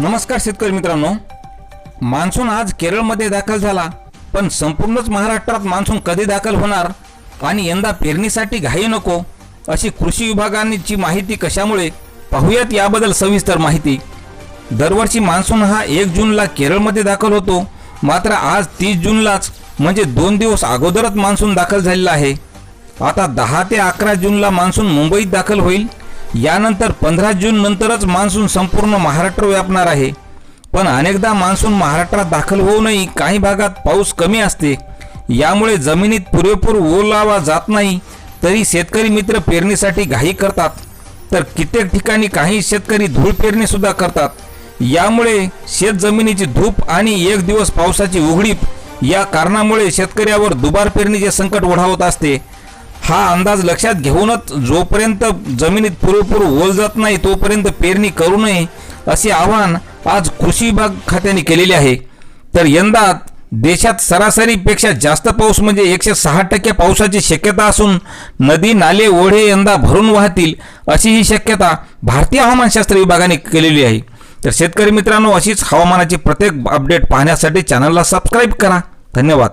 नमस्कार शेतकरी मित्रांनो. मान्सून आज केरळमध्ये दाखल झाला पण संपूर्णच महाराष्ट्रात मान्सून कधी दाखल होणार आणि यंदा पेरणीसाठी घाई नको अशी कृषी विभागांची माहिती कशामुळे? पाहूयात याबद्दल सविस्तर माहिती. दरवर्षी मान्सून हा एक जूनला केरळमध्ये दाखल होतो मात्र आज तीस जूनलाच म्हणजे दोन दिवस अगोदरच मान्सून दाखल झालेला आहे. आता दहा ते अकरा जूनला मान्सून मुंबईत दाखल होईल यानंतर पंधरा जून नंतरच मान्सून संपूर्ण महाराष्ट्र व्यापणार आहे. पण अनेकदा मान्सून महाराष्ट्रात दाखल होऊनही काही भागात पाऊस कमी असते. यामुळे जमिनीत पुरेपूर ओलावा जात नाही तरी शेतकरी मित्र पेरणीसाठी घाई करतात. तर कित्येक ठिकाणी काही शेतकरी धूळ पेरणीसुद्धा करतात. यामुळे शेत जमिनीची धूप आणि एक दिवस पावसाची उघडीप या कारणामुळे शेतकऱ्यावर दुबार पेरणीचे संकट ओढावत असते. हा अंदाज लक्षात घेऊनच जोपर्यंत जमिनीत पुरेपूर ओल जात नाही तोपर्यंत पेरणी करू नये असे आवाहन आज कृषी विभाग खात्याने केलेले आहे. तर यंदा देशात सरासरीपेक्षा जास्त पाऊस म्हणजे एकशे सहा टक्के पावसाची शक्यता असून नदी नाले ओढे यंदा भरून वाहतील अशी ही शक्यता भारतीय हवामानशास्त्र विभागाने केलेली आहे. तर शेतकरी मित्रांनो अशीच हवामानाची प्रत्येक अपडेट पाहण्यासाठी चॅनलला सबस्क्राईब करा. धन्यवाद.